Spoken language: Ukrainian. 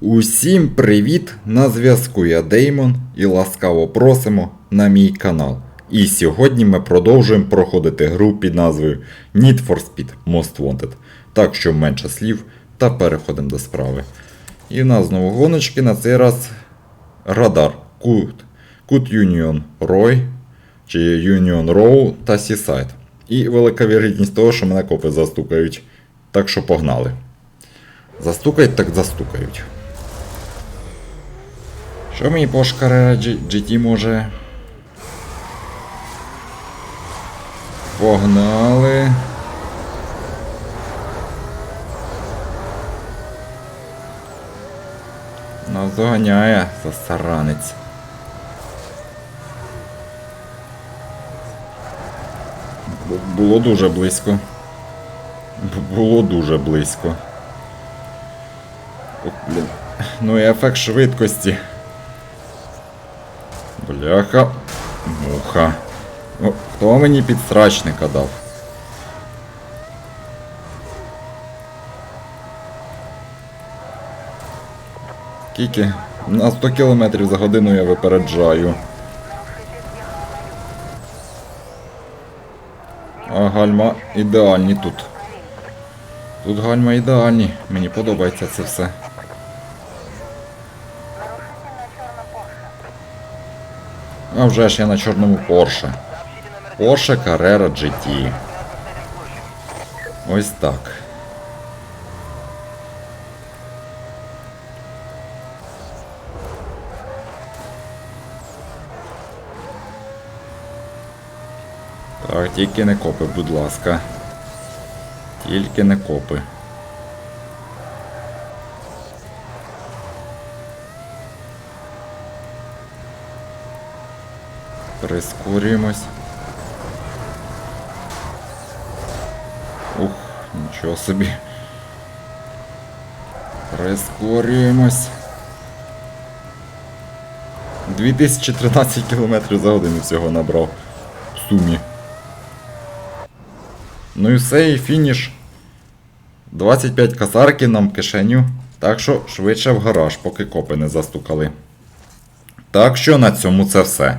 Усім привіт! На зв'язку я Деймон і ласкаво просимо на мій канал. І сьогодні ми продовжуємо проходити гру під назвою Need for Speed Most Wanted. Так що менше слів та переходимо до справи. І в нас знову гоночки, на цей раз радар Cut, Cut Union Roy чи Union Row та Seaside. І велика вірогідність того, що мене копи застукають. Так що погнали. Застукають, так застукають. Що мені G- GT може? Погнали. Нас доганяє засаранець. Бу- Було дуже близько. Було дуже близько. О, блін. Ну і ефект швидкості. Бляха. Муха. О, хто мені підстрачника дав? Скільки? На 100 км за годину я випереджаю. А гальма ідеальні тут. Тут гальма ідеальні. Мені подобається це все. А вже ж я на чорному Porsche. Porsche Carrera GT. Ось так. Так, тільки не копи, будь ласка. Тільки не копи. Прискорюємось. Ух, нічого собі. Прискорюємось. 2013 км за годину всього набрав в сумі. Ну і все, і фініш. 25 касарки нам в кишеню. Так що швидше в гараж, поки копи не застукали. Так що на цьому це все.